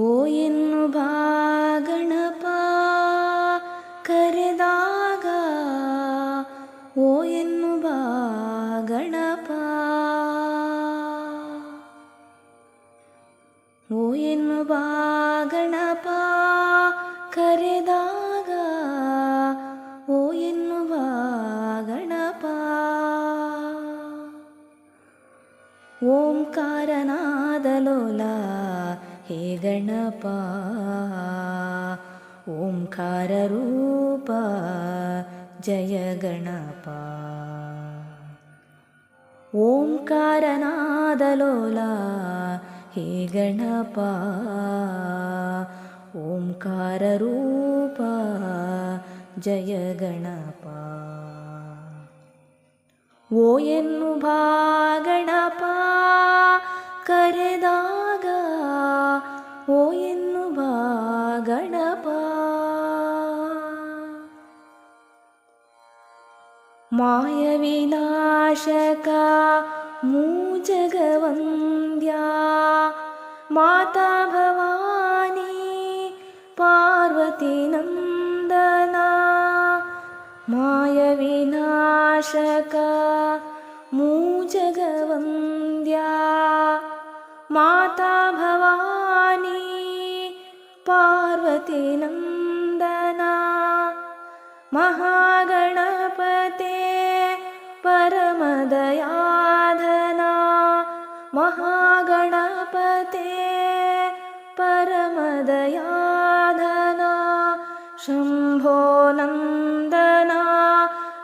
ಓ ಎನ್ನು ಗಣಪ ಕರೆದಾಗ ಓ ಎನ್ನು ಗಣಪ ಓ ಎನ್ನು ಗಣಪ ಕರೆದಾಗ ಓ ಎನ್ನು ಭಾಗಣಪ ಓಂಕಾರನಾದ ಲೋಲ ಹೇ ಗಣಪ ಓಂಕಾರ ರೂಪ ಜಯ ಗಣಪ ಓಂಕಾರನಾದಲೋಲ ಹೇ ಗಣಪ ಓಂಕಾರ ರೂಪ ಜಯ ಗಣಪ ಓ ಎನ್ನು ಭಾಗಣ गणपा मायविनाशका मूजगवन्द्या माता भवानी पार्वती नन्दना मायविनाशका मूजगवन्द्या माता भवानी ति नन्दना महागणपते परमदयाधना महागणपते परमदयाधना शम्भो नन्दना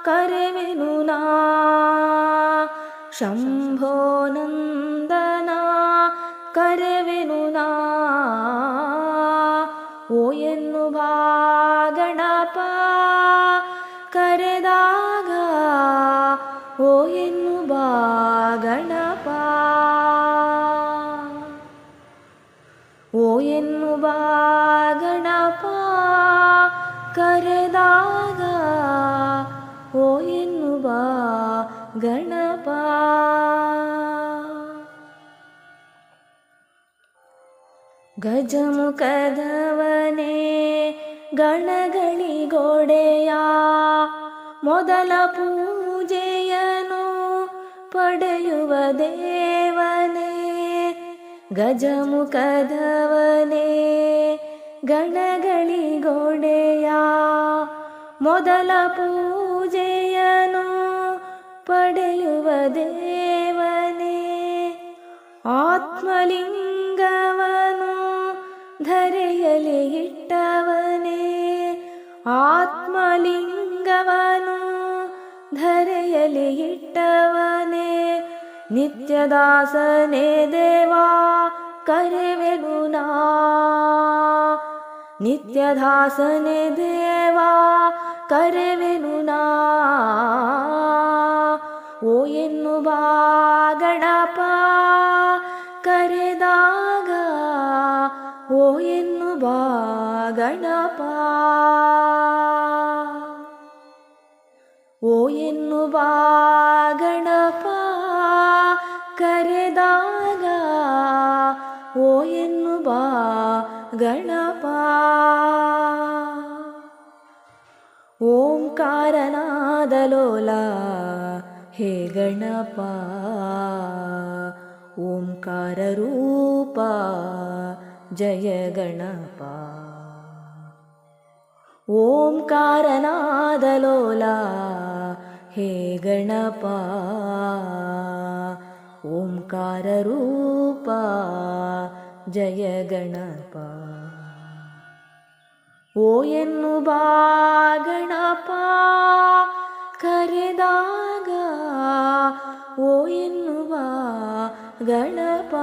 कर शम्भो नन्दना करवेना ಎನ್ನು ಗಣಪ ಕರೆದಾಗ ಓ ಎನ್ನು ಗಣಪ ಓ ಎನ್ನು ಗಣಪ ಕರೆದಾಗ ಓ ಎನ್ನು ಗಣಪ ಗಜಮುಖದವನೇ ಗೋಡೆಯ ಮೊದಲ ಪೂಜೆಯನು ಪಡೆಯುವ ದೇವನೇ ಗಜಮುಖದವನೇ ಗೋಡೆಯ ಮೊದಲ ಪೂಜೆಯನು ಪಡೆಯುವ ದೇವನೇ ಆತ್ಮಲಿಂಗ धरटवने आत्मलिङ्गवन धरयले इतवने नत्यदासने देवा करे वेणुना ದೇವಾ ಕರೆವೆನು ನಾ ഓ എന്നു വാഗണപ ഓ എന്നു വാഗണപ കരതാക ഓ എന്നു വാഗണപ ഓംകാരനാദലോല ഹേ ഗണപ ഓംകാരൂപ जय गणपा ओंकारनादलोला हे गणपा ओंकाररूपा जय गणपा ಓ ಎನ್ನು ಬಾ ಗಣಪ ಕರೆದಾಗ ಓ ಎನ್ನು ಬಾ ಗಣಪ